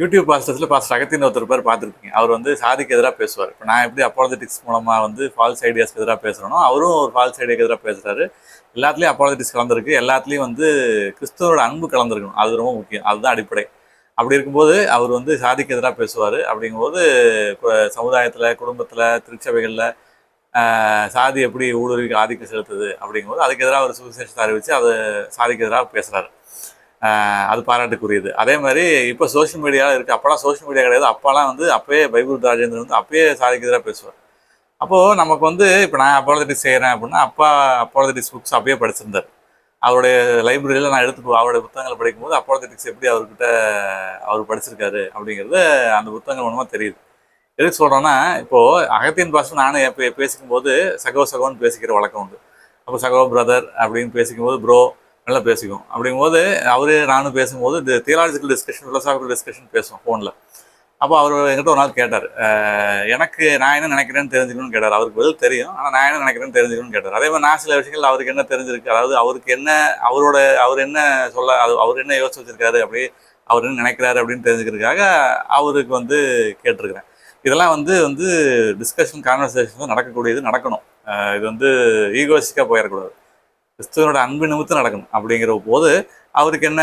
YouTube பாஸ்டர்ஸில் pastor அகத்தின் ஒருத்தர் பேர் பார்த்துருப்பீங்க. அவர் வந்து சாதிக்கு எதிராக பேசுவார். இப்போ நான் எப்படி அப்பாலஜெட்டிக்ஸ் மூலமாக வந்து ஃபால்ஸ் ஐடியாஸ்க்கு எதிராக பேசுகிறேனோ அவரும் ஒரு ஃபால்ஸ் ஐடியாக்கு எதிராக பேசுகிறாரு எல்லாத்துலேயும் அப்பாலஜெட்டிக்ஸ் கலந்துருக்கு. எல்லாத்துலேயும் வந்து கிறிஸ்துவோட அன்பு கலந்துருக்கணும். அது ரொம்ப முக்கியம். அதுதான் அடிப்படை. அப்படி இருக்கும்போது அவர் வந்து சாதிக்கு எதிராக பேசுவார். அப்படிங்கும்போது இப்போ சமுதாயத்தில் குடும்பத்தில் திருச்சபைகளில் சாதி எப்படி ஊடுருவி ஆதிக்கம் செலுத்துது அப்படிங்கும்போது அதுக்கு எதிராக ஒரு சுவிசேஷத்தை அறிவித்து அதை சாதிக்கு எதிராக பேசுகிறாரு அது பாராட்டுக்குரியது. அதே மாதிரி இப்போ சோஷியல் மீடியாவில் இருக்குது அப்போலாம் சோஷியல் மீடியா கிடையாது. அப்போலாம் வந்து அப்பயே பைபிள் ராஜேந்திரன் வந்து அப்பயே சாதிக்கு பேசுவார். அப்போது நமக்கு வந்து இப்போ நான் அப்பாலஜெட்டிக்ஸ் செய்கிறேன் அப்படின்னா அப்பா அப்பாலஜெட்டிக்ஸ் புக்ஸ் அப்பயே படிச்சிருந்தார். அவருடைய லைப்ரரியில் நான் எடுத்து அவருடைய புத்தகங்களை படிக்கும்போது அப்பாலஜெட்டிக்ஸ் எப்படி அவர்கிட்ட அவர் படிச்சிருக்காரு அப்படிங்கிறது அந்த புத்தகங்கள் மூலமாக தெரியுது. எதுக்கு சொல்கிறோன்னா இப்போது அகத்தியன் பாஷை நானும் எப்போ பேசிக்கும்போது சகோ சகோன்னு பேசிக்கிற வழக்கம் உண்டு. அப்போ சகோ பிரதர் அப்படின்னு பேசிக்கும்போது ப்ரோ நல்லா பேசிக்குவோம். அப்படிங்கும்போது அவரு நானும் பேசும்போது இந்த தியலாஜிக்கல் டிஸ்கஷன் ஃபிலோசாபிக்கல் டிஸ்கஷன் பேசுவோம் ஃபோனில் அப்போ அவர் என்கிட்ட ஒரு நாள் கேட்டார். எனக்கு நான் என்ன நினைக்கிறேன்னு தெரிஞ்சுக்கணும்னு கேட்டார். அவருக்கு பதில் தெரியும். ஆனால் நான் என்ன நினைக்கிறேன்னு தெரிஞ்சுக்கணும்னு கேட்டார். அதே மாதிரி நான் சில விஷயங்கள் அவருக்கு என்ன தெரிஞ்சிருக்கு? அதாவது அவருக்கு என்ன அவரோட அவர் என்ன சொல்ல அது அவர் என்ன யோசிச்சு வச்சிருக்காரு? அப்படி அவர் என்ன நினைக்கிறாரு? அப்படின்னு தெரிஞ்சுக்கிறதுக்காக அவருக்கு வந்து கேட்டிருக்கிறேன். இதெல்லாம் வந்து வந்து டிஸ்கஷன் கான்வர்சேஷன் நடக்கக்கூடியது நடக்கணும். இது வந்து ஈகோசிக்காக போயிடக்கூடாது. கிறிஸ்துவனோட அன்பு நிமித்தம் நடக்கணும். அப்படிங்கிற போது அவருக்கு என்ன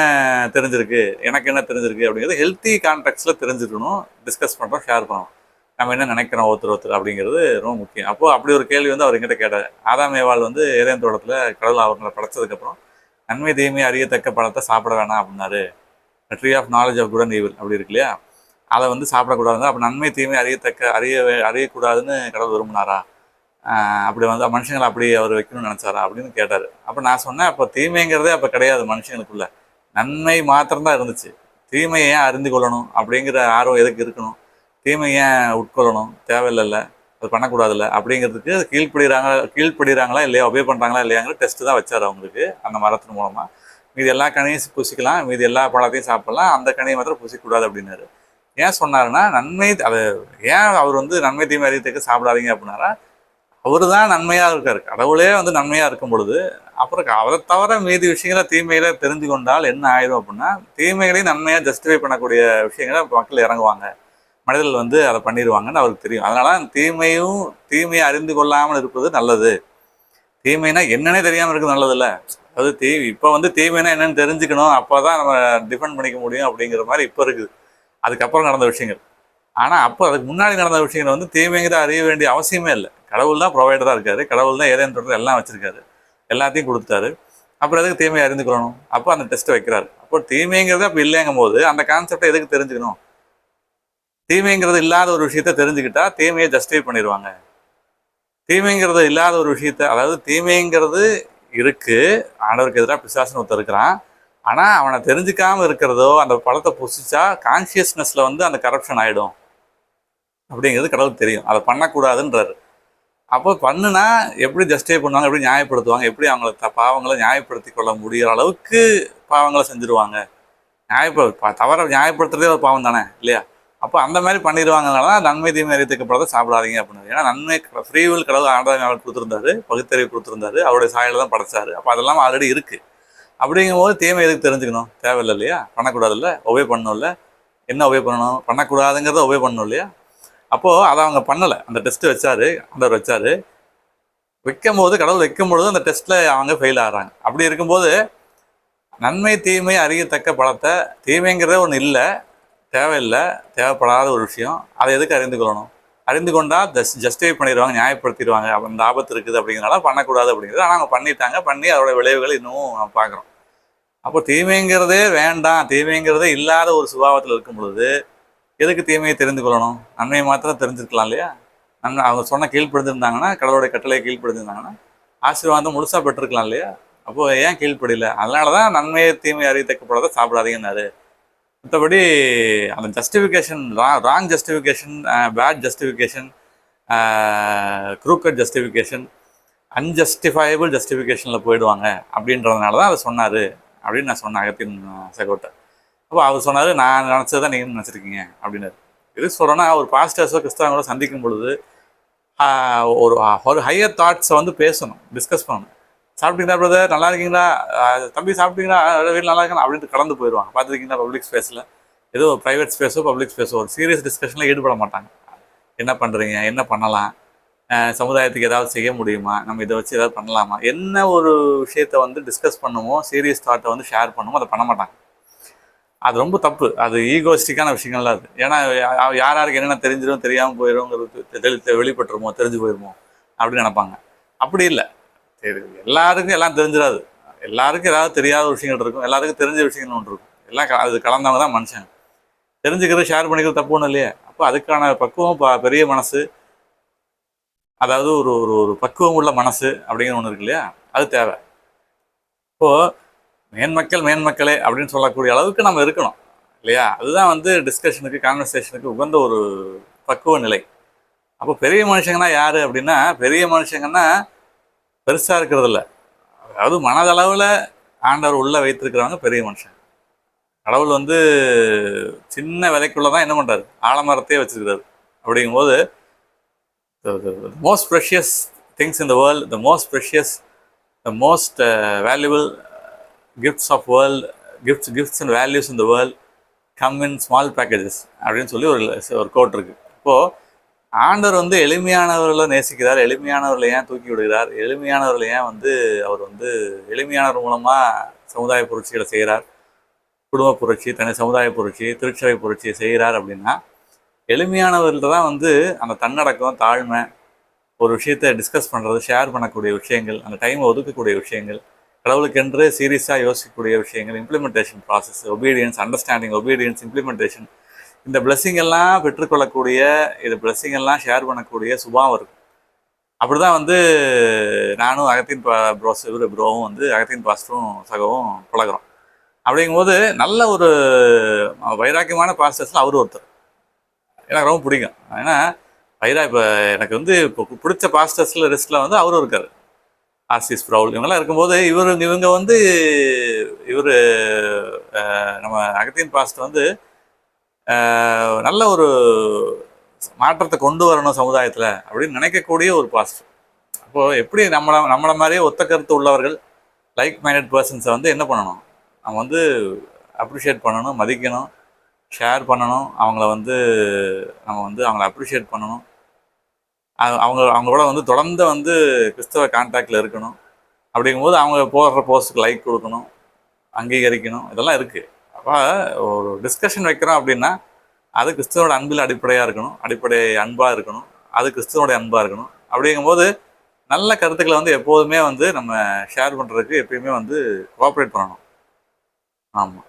தெரிஞ்சிருக்கு? எனக்கு என்ன தெரிஞ்சிருக்கு? அப்படிங்கிறது ஹெல்த்தி கான்டாக்ட்ஸில் தெரிஞ்சுக்கணும் டிஸ்கஸ் பண்ணுறோம் ஷேர் பண்ணுறோம் நம்ம என்ன நினைக்கிறோம் ஒருத்தர் ஒருத்தர் அப்படிங்கிறது ரொம்ப முக்கியம். அப்போது அப்படி ஒரு கேள்வி வந்து அவர் எங்கிட்ட கேட்டார் ஆதாமேவாள் வந்து ஏதேன் தோட்டத்தில் கடவுள் அவர்களை படைச்சதுக்கப்புறம் நன்மை தீமை அறியத்தக்க பழத்தை சாப்பிட வேணாம் அப்படின்னாரு. Tree of knowledge of good and evil அப்படி இருக்கு இல்லையா? அதை வந்து சாப்பிடக்கூடாது அப்போ நன்மை தீமை அறியத்தக்க அறிய அறியக்கூடாதுன்னு கடவுள் விரும்பினாரா? அப்படி வந்து மனுஷங்களை அப்படி அவர் வைக்கணும்னு நினச்சாரா அப்படின்னு கேட்டார். அப்போ நான் சொன்னேன் அப்போ தீமைங்கிறதே அப்போ கிடையாது மனுஷங்களுக்குள்ள. நன்மை மாத்திரம்தான் இருந்துச்சு. தீமையை ஏன் அறிந்து கொள்ளணும் அப்படிங்கிற ஆர்வம் எதுக்கு இருக்கணும்? தீமை ஏன் உட்கொள்ளணும்? தேவையில்லைல்ல அது பண்ணக்கூடாதுல்ல அப்படிங்கிறதுக்கு கீழ்ப்படுகிறாங்க கீழ்ப்படுகிறாங்களா இல்லையா ஒபே பண்ணுறாங்களா இல்லையாங்கிற டெஸ்ட்டு தான் வச்சார் அவங்களுக்கு அந்த மரத்தின் மூலமாக மீதி எல்லா கனியும் புசிக்கலாம் மீதி எல்லா பழத்தையும் சாப்பிடலாம் அந்த கனியை மாத்திரம் புசிக்கூடாது அப்படின்னாரு. ஏன் சொன்னாருன்னா நன்மை அது ஏன் அவர் வந்து நன்மை தீமை அறியத்துக்கு சாப்பிடாதீங்க அப்படின்னாரா அவர் தான் நன்மையாக இருக்கார். கடவுளே வந்து நன்மையாக இருக்கும் பொழுது அப்புறம் அவரை தவிர மீதி விஷயங்களை தீமைகளை தெரிஞ்சு கொண்டால் என்ன ஆயிடும் அப்படின்னா தீமைகளையும் நன்மையாக ஜஸ்டிஃபை பண்ணக்கூடிய விஷயங்களை மக்கள் இறங்குவாங்க. மனிதர்கள் வந்து அதை பண்ணிடுவாங்கன்னு அவருக்கு தெரியும். அதனால தீமையும் தீமையை அறிந்து கொள்ளாமல் இருப்பது நல்லது. தீமைனா என்னன்னே தெரியாமல் இருக்குது நல்லது இல்லை தீ இப்போ வந்து தீமைனா என்னன்னு தெரிஞ்சுக்கணும் அப்போ தான் நம்ம டிஃபெண்ட் பண்ணிக்க முடியும் அப்படிங்கிற மாதிரி இப்போ இருக்குது. அதுக்கப்புறம் நடந்த விஷயங்கள். ஆனால் அப்போ அதுக்கு முன்னாடி நடந்த விஷயங்களை வந்து தீமைங்கிற அறிய வேண்டிய அவசியமே இல்லை. கடவுள் தான் ப்ரொவைடராக இருக்காரு. கடவுள் தான் ஏதேன் தொடர்ந்து எல்லாம் வச்சிருக்காரு. எல்லாத்தையும் கொடுத்தாரு அப்புறம் எதுக்கு தீமையை அறிந்துக்கணும்? அப்போ அந்த டெஸ்ட்டை வைக்கிறாரு. அப்போ தீமைங்கிறது அப்போ இல்லைங்கும் போது அந்த கான்செப்டை எதுக்கு தெரிஞ்சுக்கணும்? தீமைங்கிறது இல்லாத ஒரு விஷயத்த தெரிஞ்சுக்கிட்டா தீமையை ஜஸ்டிஃபை பண்ணிடுவாங்க. தீமைங்கிறது இல்லாத ஒரு விஷயத்த அதாவது தீமைங்கிறது இருக்கு. ஆண்டவருக்கு எதிராக பிசாசன் ஒருத்தர் இருக்கிறான். ஆனால் அவனை தெரிஞ்சுக்காமல் இருக்கிறதோ அந்த பழத்தை புசிச்சா கான்சியஸ்னஸில் வந்து அந்த கரப்ஷன் ஆகிடும் அப்படிங்கிறது கடவுளுக்கு தெரியும். அதை பண்ணக்கூடாதுன்றாரு. அப்போ பண்ணுனா எப்படி ஜஸ்டிஃபை பண்ணுவாங்க எப்படி நியாயப்படுத்துவாங்க எப்படி அவங்கள த பாவங்களை நியாயப்படுத்தி கொள்ள முடிகிற அளவுக்கு பாவங்களை செஞ்சுருவாங்க. நியாயப்ப தவற நியாயப்படுத்துறதே ஒரு பாவம் தானே இல்லையா? அப்போ அந்த மாதிரி பண்ணிடுவாங்கனால தான் நன்மை தீமை அறிவித்துக்கப்படுறத சாப்பிடாதீங்க அப்படின்னு. ஏன்னா நன்மை ஃப்ரீவில் கடவுள் ஆண்டாங்க அவர் கொடுத்துருந்தாரு பகுத்தறிவு கொடுத்துருந்தாரு அவருடைய சாயலை தான் படைச்சாரு. அப்போ அதெல்லாம் ஆல்ரெடி இருக்குது அப்படிங்கும் போது தீமை எதுக்கு தெரிஞ்சுக்கணும்? தேவையில்லை இல்லையா? பண்ணக்கூடாதுல்ல ஒபே பண்ணணும்ல என்ன ஒபே பண்ணணும்? பண்ணக்கூடாதுங்கிறத ஒபே பண்ணணும் இல்லையா? அப்போது அதை அவங்க பண்ணலை. அந்த டெஸ்ட்டு வச்சாரு அந்தவர் வச்சாரு. வைக்கும் போது கடவுள் வைக்கும் பொழுது அந்த டெஸ்ட்டில் அவங்க ஃபெயில் ஆகிறாங்க. அப்படி இருக்கும்போது நன்மை தீமை அறியத்தக்க பழத்தை தீமைங்கிறதே ஒன்று இல்லை தேவையில்லை தேவைப்படாத ஒரு விஷயம். அதை எதுக்கு அறிந்து கொள்ளணும்? அறிந்து கொண்டால் ஜஸ் ஜஸ்டிஃபை பண்ணிடுவாங்க நியாயப்படுத்திடுவாங்க. அந்த ஆபத்து இருக்குது அப்படிங்கிறனால பண்ணக்கூடாது அப்படிங்கிறது. ஆனால் அவங்க பண்ணிட்டாங்க பண்ணி அதோட விளைவுகள் இன்னும் நம்ம பார்க்குறோம். அப்போ தீமைங்கிறதே வேண்டாம். தீமைங்கிறதே இல்லாத ஒரு சுபாவத்தில் இருக்கும் பொழுது எதுக்கு தீமையை தெரிந்து கொள்ளணும்? நன்மையை மாத்திரம் தெரிஞ்சிருக்கலாம் இல்லையா? நன்மை அவங்க சொன்ன கீழ்ப்படுத்திருந்தாங்கன்னா கடவுளுடைய கட்டளை கீழ்ப்படுத்திருந்தாங்கன்னா ஆசீர்வாதம் முழுசாக பெற்றிருக்கலாம் இல்லையா? அப்போது ஏன் கீழ்ப்படியில? அதனால தான் நன்மையை தீமை அறியத்தக்கப்படாத சாப்பிடாதீங்கன்னாரு. மற்றபடி அந்த ஜஸ்டிஃபிகேஷன் ரா wrong justification bad justification crooked justification unjustifiable ஜஸ்டிஃபிகேஷனில் போயிடுவாங்க. அப்படின்றதுனால தான் அதை சொன்னார். அப்படின்னு நான் சொன்னேன் அகத்தின் செகோட்டை அப்போ அவர் சொன்னார் நான் நினச்சது தான் நீங்கள் நினச்சிருக்கீங்க அப்படின்னாரு. எது சொல்கிறேன்னா ஒரு பாஸ்டர்ஸோ கிறிஸ்தவங்களோ சந்திக்கும் பொழுது ஒரு ஒரு ஹையர் தாட்ஸை வந்து பேசணும் டிஸ்கஸ் பண்ணணும். சாப்பிட்டீங்களா பிரதர் நல்லா இருக்கீங்களா? தம்பி சாப்பிட்டீங்களா? வீட்டில் நல்லா இருக்கா? அப்படின்ட்டு கலந்து போயிடுவாங்க. பார்த்துருக்கீங்களா பப்ளிக் ஸ்பேஸில் ஏதோ ப்ரைவேட் ஸ்பேஸோ பப்ளிக் ஸ்பேஸோ ஒரு சீரியஸ் டிஸ்கஷனில் ஈடுபட மாட்டாங்க. என்ன பண்ணுறீங்க என்ன பண்ணலாம்? சமுதாயத்துக்கு ஏதாவது செய்ய முடியுமா? நம்ம இதை வச்சு ஏதாவது பண்ணலாமா? என்ன ஒரு விஷயத்த வந்து டிஸ்கஸ் பண்ணுமோ சீரியஸ் தாட்டை வந்து ஷேர் பண்ணுமோ அதை பண்ண மாட்டாங்க. அது ரொம்ப தப்பு. அது ஈகோஸ்டிக்கான விஷயங்கள்லாம் அது. ஏன்னா யார் யாருக்கு என்னென்ன தெரிஞ்சிடும் தெரியாமல் போயிடும்ங்கிறது வெளிப்பட்டுருமோ தெரிஞ்சு போயிருமோ அப்படின்னு நினைப்பாங்க. அப்படி இல்லை. சரி எல்லாருக்கும் எல்லாம் தெரிஞ்சிடாது எல்லாருக்கும் ஏதாவது தெரியாத விஷயங்கள் இருக்கும். எல்லாருக்கும் தெரிஞ்ச விஷயங்கள் ஒன்று இருக்கும். எல்லாம் க- அது கலந்தவங்க தான் மனுஷன். தெரிஞ்சுக்கிறது ஷேர் பண்ணிக்கிறது தப்பு ஒன்றும் இல்லையே. அப்போ அதுக்கான பக்குவம் பெரிய மனசு அதாவது ஒரு ஒரு ஒரு பக்குவம் உள்ள மனசு அப்படிங்கிற ஒன்று இருக்கு இல்லையா? அது தேவை. இப்போ மேன்மக்கள் மேன்மக்களே அப்படின்னு சொல்லக்கூடிய அளவுக்கு நம்ம இருக்கணும் இல்லையா? அதுதான் வந்து டிஸ்கஷனுக்கு கான்வர்சேஷனுக்கு உகந்த ஒரு பக்குவ நிலை. அப்போ பெரிய மனுஷங்கன்னா யார் அப்படின்னா பெரிய மனுஷங்கன்னா பெருசாக இருக்கிறதில்ல அதாவது மனதளவில் ஆண்டவர் உள்ளே வைத்திருக்கிறவங்க பெரிய மனுஷன். கடவுள் வந்து சின்ன விலைக்குள்ளே தான் என்ன பண்ணுறாரு ஆலமரத்தையே வச்சிருக்கிறாரு. அப்படிங்கும்போது most precious things in the world the most precious the most valuable gifts of world gifts gifts and values in the world come in small packages அப்படின்னு சொல்லி ஒரு ஒரு கோட் இருக்குது இப்போது ஆண்டவர் வந்து எளிமையானவர்களை நேசிக்கிறார் எளிமையானவர்களை ஏன் தூக்கி விடுகிறார் எளிமையானவர்களை ஏன் வந்து அவர் வந்து எளிமையானவர் மூலமாக சமுதாய புரட்சிகளை செய்கிறார் குடும்ப புரட்சி தனி சமுதாய புரட்சி திருச்சபை புரட்சியை செய்கிறார் அப்படின்னா எளிமையானவர்கள்ட்ட தான் வந்து அந்த தன்னடக்கம் தாழ்மை ஒரு விஷயத்தை டிஸ்கஸ் பண்ணுறது ஷேர் பண்ணக்கூடிய விஷயங்கள் அந்த டைமை ஒதுக்கக்கூடிய விஷயங்கள் கடவுளுக்கென்று சீரியஸாக யோசிக்கக்கூடிய விஷயங்கள் implementation process obedience understanding obedience implementation இந்த blessing எல்லாம் பெற்றுக்கொள்ளக்கூடிய இது blessing எல்லாம் ஷேர் பண்ணக்கூடிய சுபாவம் இருக்கும். அப்படிதான் வந்து நானும் அகத்தின் ப்ரோஸ் இவர் ப்ரோவும் வந்து அகத்தின் பாஸ்டரும் சகவும் பழகுறோம். அப்படிங்கும்போது நல்ல ஒரு வைராக்கியமான பாஸ்டர்ஸில் அவர் ஒருத்தர். எனக்கு ரொம்ப பிடிக்கும். ஏன்னா வைரா இப்போ எனக்கு வந்து இப்போ பிடிச்ச பாஸ்டர்ஸில் லிஸ்ட்டில் வந்து அவரும் இருக்கார். ஆர்சிஸ் ப்ரௌல் இவங்கெல்லாம் இருக்கும்போது இவர் இவங்க வந்து இவர் நம்ம அகத்தியன் பாஸ்ட் வந்து நல்ல ஒரு மாற்றத்தை கொண்டு வரணும் சமுதாயத்தில் அப்படின்னு நினைக்கக்கூடிய ஒரு பாஸ்ட். அப்போது எப்படி நம்மளை நம்மளை மாதிரியே ஒத்த கருத்து உள்ளவர்கள் லைக் மைண்டட் பர்சன்ஸை வந்து என்ன பண்ணணும்? அவங்க வந்து அப்ரிஷியேட் பண்ணணும் மதிக்கணும் ஷேர் பண்ணணும் அவங்கள வந்து நம்ம வந்து அவங்கள அப்ரிஷியேட் பண்ணணும். அவங்க அவங்களோட வந்து தொடர்ந்து வந்து கிறிஸ்தவ கான்டாக்டில் இருக்கணும். அப்படிங்கும்போது அவங்க போடுற போஸ்ட்டுக்கு லைக் கொடுக்கணும் அங்கீகரிக்கணும் இதெல்லாம் இருக்குது அப்போ ஒரு டிஸ்கஷன் வைக்கிறோம் அப்படின்னா அது கிறிஸ்தவோட அன்பில் அடிப்படையாக இருக்கணும் அடிப்படை அன்பாக இருக்கணும் அது கிறிஸ்தவோட அன்பாக இருக்கணும். அப்படிங்கும்போது நல்ல கருத்துக்களை வந்து எப்போதுமே வந்து நம்ம ஷேர் பண்ணுறதுக்கு எப்பயுமே வந்து கோஆப்ரேட் பண்ணணும். ஆமாம்